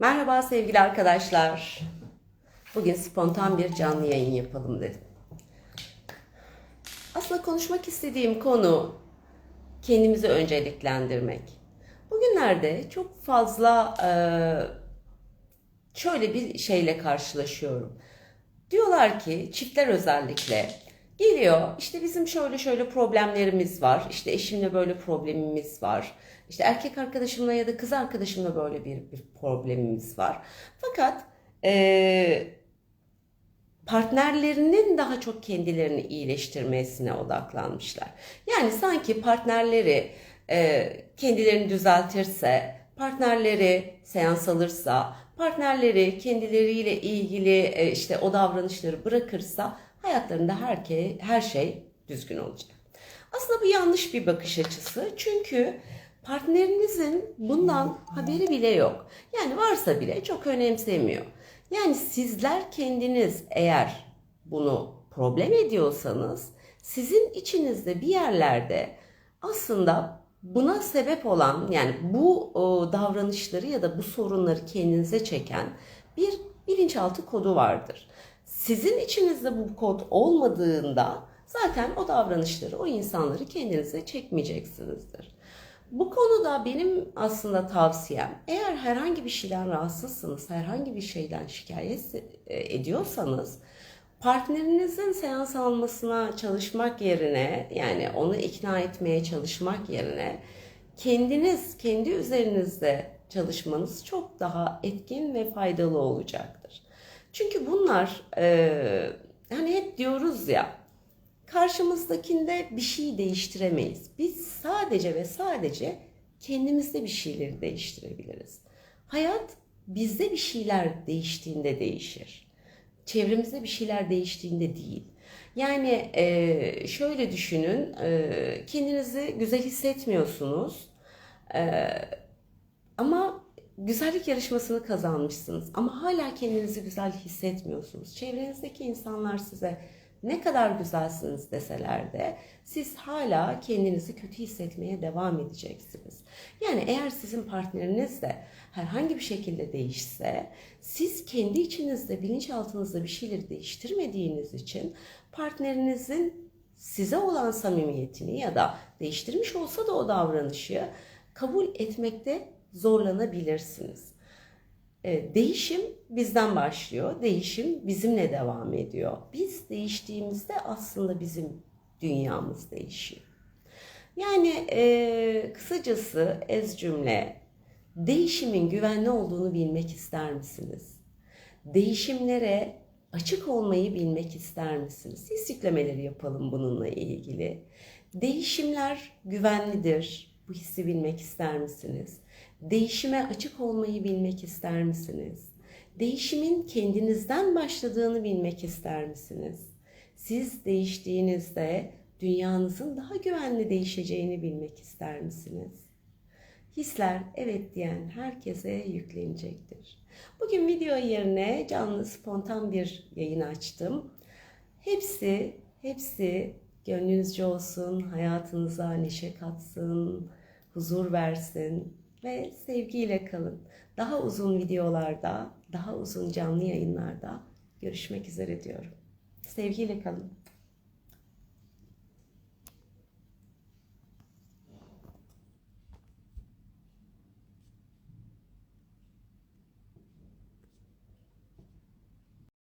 Merhaba sevgili arkadaşlar. Bugün spontan bir canlı yayın yapalım dedim. Aslında konuşmak istediğim konu kendimizi önceliklendirmek. Bugünlerde çok fazla e, şöyle bir şeyle karşılaşıyorum. Diyorlar ki çiftler özellikle geliyor işte bizim şöyle şöyle problemlerimiz var. İşte eşimle böyle problemimiz var. İşte erkek arkadaşımla ya da kız arkadaşımla böyle bir, bir problemimiz var. Fakat e, partnerlerinin daha çok kendilerini iyileştirmesine odaklanmışlar. Yani sanki partnerleri e, kendilerini düzeltirse, partnerleri seans alırsa, partnerleri kendileriyle ilgili e, işte o davranışları bırakırsa hayatlarında her, her şey düzgün olacak. Aslında bu yanlış bir bakış açısı. Çünkü partnerinizin bundan haberi bile yok. Yani varsa bile çok önemsemiyor. Yani sizler kendiniz eğer bunu problem ediyorsanız sizin içinizde bir yerlerde aslında buna sebep olan yani bu o, davranışları ya da bu sorunları kendinize çeken bir bilinçaltı kodu vardır. Sizin içinizde bu kod olmadığında zaten o davranışları, o insanları kendinize çekmeyeceksinizdir. Bu konuda benim aslında tavsiyem eğer herhangi bir şeyden rahatsızsınız, herhangi bir şeyden şikayet ediyorsanız partnerinizin seans almasına çalışmak yerine yani onu ikna etmeye çalışmak yerine kendiniz kendi üzerinizde çalışmanız çok daha etkin ve faydalı olacaktır. Çünkü bunlar e, hani hep diyoruz ya karşımızdakinde bir şey değiştiremeyiz. Biz sadece ve sadece kendimizde bir şeyleri değiştirebiliriz. Hayat bizde bir şeyler değiştiğinde değişir. Çevremizde bir şeyler değiştiğinde değil. Yani e, şöyle düşünün, e, kendinizi güzel hissetmiyorsunuz e, ama güzellik yarışmasını kazanmışsınız ama hala kendinizi güzel hissetmiyorsunuz. Çevrenizdeki insanlar size ne kadar güzelsiniz deseler de siz hala kendinizi kötü hissetmeye devam edeceksiniz. Yani eğer sizin partneriniz de herhangi bir şekilde değişse siz kendi içinizde bilinçaltınızda bir şeyleri değiştirmediğiniz için partnerinizin size olan samimiyetini ya da değiştirmiş olsa da o davranışı kabul etmekte zorlanabilirsiniz. E, değişim bizden başlıyor. Değişim bizimle devam ediyor. Biz değiştiğimizde aslında bizim dünyamız değişiyor. Yani e, kısacası ez cümle değişimin güvenli olduğunu bilmek ister misiniz? Değişimlere açık olmayı bilmek ister misiniz? İstiklemeleri yapalım bununla ilgili. Değişimler güvenlidir. Bu hissi bilmek ister misiniz? Değişime açık olmayı bilmek ister misiniz? Değişimin kendinizden başladığını bilmek ister misiniz? Siz değiştiğinizde dünyanızın daha güvenli değişeceğini bilmek ister misiniz? Hisler evet diyen herkese yüklenecektir. Bugün video yerine canlı spontan bir yayın açtım. Hepsi, hepsi gönlünüzce olsun, hayatınıza neşe katsın, huzur versin ve sevgiyle kalın. Daha uzun videolarda, daha uzun canlı yayınlarda görüşmek üzere diyorum. Sevgiyle kalın.